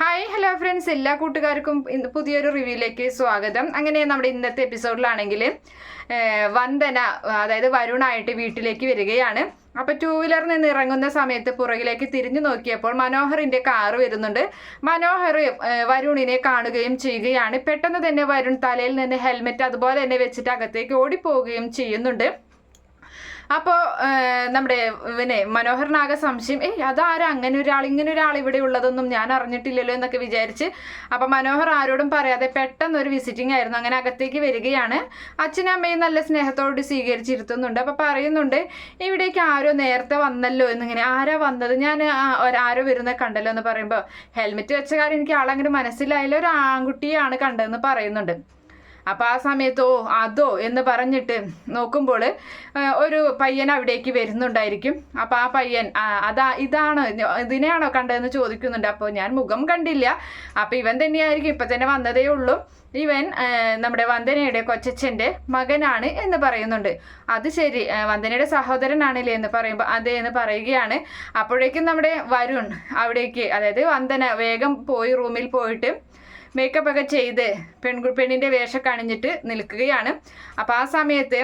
Hi hello friends എല്ലാ കൂട്ടുകാർക്കും ഇന്ന് പുതിയൊരു റിവ്യൂയിലേക്ക് സ്വാഗതം. അങ്ങനെ നമ്മുടെ ഇന്നത്തെ എപ്പിസോഡിലാണെങ്കിൽ വന്ദന അതായത് വരുണായിട്ട് വീട്ടിലേക്ക് വരികയാണ്. അപ്പോൾ ടൂ വീലറിൽ നിന്ന് ഇറങ്ങുന്ന സമയത്ത് പുറകിലേക്ക് തിരിഞ്ഞു നോക്കിയപ്പോൾ മനോഹറിന്റെ കാറ് വരുന്നുണ്ട്. മനോഹർ വരുണിനെ കാണുകയും ചെയ്യുകയാണ്. പെട്ടെന്ന് തന്നെ വരുൺ തലയിൽ നിന്ന് ഹെൽമെറ്റ് അതുപോലെ തന്നെ വെച്ചിട്ട് അകത്തേക്ക് ഓടിപ്പോവുകയും ചെയ്യുന്നുണ്ട്. അപ്പോൾ നമ്മുടെ പിന്നെ മനോഹരനാകെ സംശയം ഏയ് അതാരാ അങ്ങനെ ഒരാൾ ഇങ്ങനെ ഒരാൾ ഇവിടെ ഉള്ളതൊന്നും ഞാൻ അറിഞ്ഞിട്ടില്ലല്ലോ എന്നൊക്കെ വിചാരിച്ച് അപ്പോൾ മനോഹർ ആരോടും പറയാതെ പെട്ടെന്ന് ഒരു വിസിറ്റിംഗ് ആയിരുന്നു അങ്ങനെ അകത്തേക്ക് വരികയാണ്. അച്ഛനും അമ്മയും നല്ല സ്നേഹത്തോട് സ്വീകരിച്ചിരുത്തുന്നുണ്ട് അപ്പോൾ പറയുന്നുണ്ട് ഇവിടേക്ക് ആരോ നേരത്തെ വന്നല്ലോ എന്നിങ്ങനെ ആരാ വന്നത്? ഞാൻ ആരോ വരുന്നത് കണ്ടല്ലോ എന്ന് പറയുമ്പോൾ ഹെൽമെറ്റ് വെച്ച കാര്യം എനിക്ക് ആളങ്ങനെ മനസ്സിലായില്ല ഒരു ആൺകുട്ടിയാണ് കണ്ടതെന്ന് പറയുന്നുണ്ട്. അപ്പൊ ആ സമയത്ത് അതോ എന്ന് പറഞ്ഞിട്ട് നോക്കുമ്പോൾ ഒരു പയ്യൻ അവിടേക്ക് വരുന്നുണ്ടായിരിക്കും. അപ്പൊ ആ പയ്യൻ "ആ, അതാ ഇതാണ് ഇതിനെയാണോ കണ്ടതെന്ന് ചോദിക്കുന്നുണ്ട്. അപ്പോൾ ഞാൻ മുഖം കണ്ടില്ല. അപ്പൊ ഇവൻ തന്നെയായിരിക്കും. ഇപ്പൊ തന്നെ വന്നതേ ഉള്ളൂ. ഇവൻ നമ്മുടെ വന്ദനയുടെ കൊച്ചച്ഛന്റെ മകനാണ് എന്ന് പറയുന്നുണ്ട്. അത് ശരി വന്ദനയുടെ സഹോദരനാണല്ലേ എന്ന് പറയുമ്പോൾ അതെ എന്ന് പറയുകയാണ്. അപ്പോഴേക്കും നമ്മുടെ വരുൺ അവിടേക്ക് അതായത് വന്ദന വേഗം പോയി റൂമിൽ പോയിട്ട് മേക്കപ്പ് ഒക്കെ ചെയ്ത് പെൺകു പെണ്ണിന്റെ വേഷമൊക്കെ അണിഞ്ഞിട്ട് നിൽക്കുകയാണ്. അപ്പോൾ ആ സമയത്ത്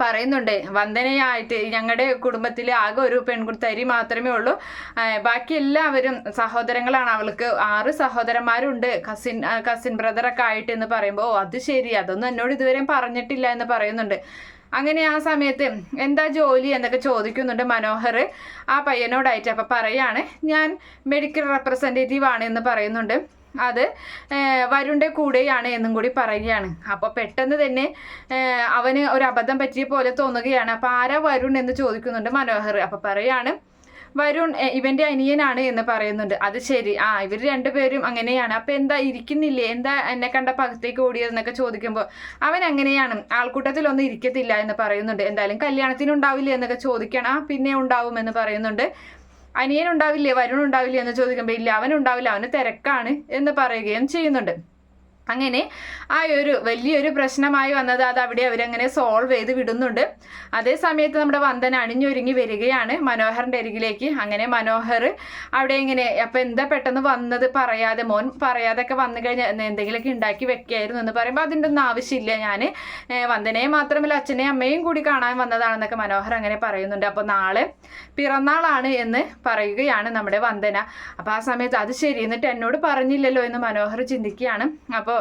പറയുന്നുണ്ട് വന്ദനയായിട്ട് ഞങ്ങളുടെ കുടുംബത്തിൽ ആകെ ഒരു പെൺകുത്തരി മാത്രമേ ഉള്ളൂ. ബാക്കി എല്ലാവരും സഹോദരങ്ങളാണ്. അവൾക്ക് ആറ് സഹോദരന്മാരുണ്ട്. കസിൻ കസിൻ ബ്രദറൊക്കെ ആയിട്ട് എന്ന് പറയുമ്പോൾ അത് ശരി. അതൊന്നും എന്നോട് ഇതുവരെയും പറഞ്ഞിട്ടില്ല എന്ന് പറയുന്നുണ്ട്. അങ്ങനെ ആ സമയത്ത് എന്താ ജോലി? എന്നൊക്കെ ചോദിക്കുന്നുണ്ട് മനോഹർ ആ പയ്യനോടായിട്ട്. അപ്പം പറയാണ് ഞാൻ മെഡിക്കൽ റെപ്രസെന്റേറ്റീവ് ആണ് എന്ന് പറയുന്നുണ്ട്. അത് വരുണിന്റെ കൂടെയാണ് എന്നും കൂടി പറയുകയാണ്. അപ്പോൾ പെട്ടെന്ന് തന്നെ അവന് ഒരു അബദ്ധം പറ്റിയ പോലെ തോന്നുകയാണ്. അപ്പോൾ ആരാ വരുൺ എന്ന് ചോദിക്കുന്നുണ്ട് മനോഹർ. അപ്പോൾ പറയാണ് വരുൺ ഇവന്റെ അനിയനാണ് എന്ന് പറയുന്നുണ്ട്. അത് ശരി. ആ ഇവർ രണ്ടുപേരും അങ്ങനെയാണ്. അപ്പൊ എന്താ ഇരിക്കുന്നില്ലേ? എന്താ എന്നെ കണ്ട പകത്തേക്ക് ഓടിയതെന്നൊക്കെ ചോദിക്കുമ്പോൾ അവൻ അങ്ങനെയാണ്. ആൾക്കൂട്ടത്തിലൊന്നും ഇരിക്കത്തില്ല എന്ന് പറയുന്നുണ്ട്. എന്തായാലും കല്യാണത്തിന് ഉണ്ടാവില്ലേ എന്നൊക്കെ ചോദിക്കണം. ആ പിന്നെ ഉണ്ടാവും എന്ന് പറയുന്നുണ്ട്. വരുൺ ഉണ്ടാവില്ലേ എന്ന് ചോദിക്കുമ്പോൾ ഇല്ല അവനുണ്ടാവില്ല അവന് തിരക്കാണ് എന്ന് പറയുകയും ചെയ്യുന്നുണ്ട്. അങ്ങനെ ആ ഒരു വലിയൊരു പ്രശ്നമായി വന്നത് അത് അവിടെ അവരങ്ങനെ സോൾവ് ചെയ്ത് വിടുന്നുണ്ട്. അതേ സമയത്ത് നമ്മുടെ വന്ദന അണിഞ്ഞൊരുങ്ങി വരികയാണ് മനോഹറിന്റെ അരികിലേക്ക്. അങ്ങനെ മനോഹർ അവിടെ ഇങ്ങനെ അപ്പം എന്താ പെട്ടെന്ന് വന്നത്? പറയാതെ മോൻ പറയാതൊക്കെ വന്നു കഴിഞ്ഞാൽ എന്തെങ്കിലുമൊക്കെ ഉണ്ടാക്കി വെക്കായിരുന്നു എന്ന് പറയുമ്പോൾ അതിന്റെ ഒന്നും ആവശ്യമില്ല ഞാൻ വന്ദനയെ മാത്രമല്ല അച്ഛനെയും അമ്മയും കൂടി കാണാൻ വന്നതാണെന്നൊക്കെ മനോഹർ അങ്ങനെ പറയുന്നുണ്ട്. അപ്പോൾ നാളെ പിറന്നാളാണ് എന്ന് പറയുകയാണ് നമ്മുടെ വന്ദന. അപ്പോൾ ആ സമയത്ത് അത് ശരി എന്നിട്ട് എന്നോട് പറഞ്ഞില്ലല്ലോ എന്ന് മനോഹർ ചിന്തിക്കുകയാണ്. അപ്പോൾ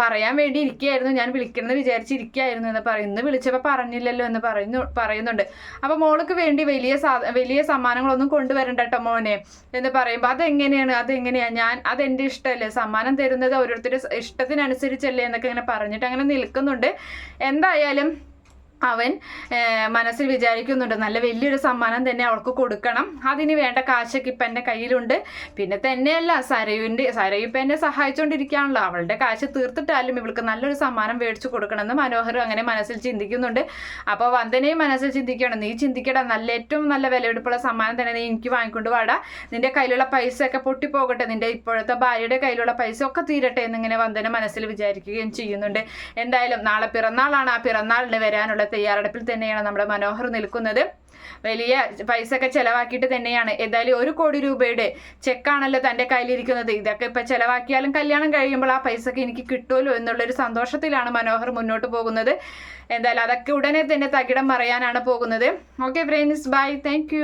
പറയാൻ വേണ്ടി ഇരിക്കുകയായിരുന്നു. ഞാൻ വിളിക്കണമെന്ന് വിചാരിച്ചിരിക്കുകയായിരുന്നു എന്ന് പറയുന്നു വിളിച്ചപ്പോൾ പറഞ്ഞില്ലല്ലോ എന്ന് പറയുന്നു പറയുന്നുണ്ട്. അപ്പോൾ മോൾക്ക് വേണ്ടി വലിയ വലിയ സമ്മാനങ്ങളൊന്നും കൊണ്ടുവരണ്ട കേട്ടോ മോനെ എന്ന് പറയുമ്പോൾ അതെങ്ങനെയാണ്? അതെങ്ങനെയാണ് ഞാൻ അതെന്റെ ഇഷ്ടമല്ലേ? സമ്മാനം തരുന്നത് ഓരോരുത്തരുടെ ഇഷ്ടത്തിനനുസരിച്ചല്ലേ എന്നൊക്കെ ഇങ്ങനെ പറഞ്ഞിട്ട് അങ്ങനെ നിൽക്കുന്നുണ്ട്. എന്തായാലും അവൻ മനസ്സിൽ വിചാരിക്കുന്നുണ്ട് നല്ല വലിയൊരു സമ്മാനം തന്നെ അവൾക്ക് കൊടുക്കണം. അതിന് വേണ്ട കാശൊക്കെ ഇപ്പം എന്റെ കയ്യിലുണ്ട്. പിന്നെ തന്നെയല്ല സരയുവിന്റെ സരയു ഇപ്പം എന്നെ സഹായിച്ചുകൊണ്ടിരിക്കുകയാണല്ലോ അവളുടെ കാശ് തീർത്തിട്ടാലും ഇവൾക്ക് നല്ലൊരു സമ്മാനം മേടിച്ചു കൊടുക്കണമെന്ന് മനോഹർ അങ്ങനെ മനസ്സിൽ ചിന്തിക്കുന്നുണ്ട്. അപ്പോൾ വന്ദനയും മനസ്സിൽ ചിന്തിക്കണം നീ ചിന്തിക്കട നല്ല ഏറ്റവും നല്ല വിലയെടുപ്പുള്ള സമ്മാനം തന്നെ നീ എനിക്ക് വാങ്ങിക്കൊണ്ട് വാടാ. നിന്റെ കയ്യിലുള്ള പൈസ ഒക്കെ പൊട്ടിപ്പോകട്ടെ നിന്റെ ഇപ്പോഴത്തെ ഭാര്യയുടെ കയ്യിലുള്ള പൈസ ഒക്കെ തീരട്ടെ എന്നിങ്ങനെ വന്ദന മനസ്സിൽ വിചാരിക്കുകയും ചെയ്യുന്നുണ്ട്. എന്തായാലും നാളെ പിറന്നാളാണ്. ആ പിറന്നാളിന് വരാനുള്ള തയ്യാറെടുപ്പിൽ തന്നെയാണ് നമ്മുടെ മനോഹർ നിൽക്കുന്നത്. വലിയ പൈസ ഒക്കെ ചെലവാക്കിയിട്ട് തന്നെയാണ്. ഏതായാലും ഒരു കോടി രൂപയുടെ ചെക്കാണല്ലോ തന്റെ കയ്യിലിരിക്കുന്നത്. ഇതൊക്കെ ഇപ്പൊ ചെലവാക്കിയാലും കല്യാണം കഴിയുമ്പോൾ ആ പൈസ ഒക്കെ എനിക്ക് കിട്ടുമല്ലോ എന്നുള്ളൊരു സന്തോഷത്തിലാണ് മനോഹർ മുന്നോട്ട് പോകുന്നത്. എന്തായാലും അതൊക്കെ ഉടനെ തന്നെ തകിടം പറയാനാണ് പോകുന്നത്. Okay friends bye thank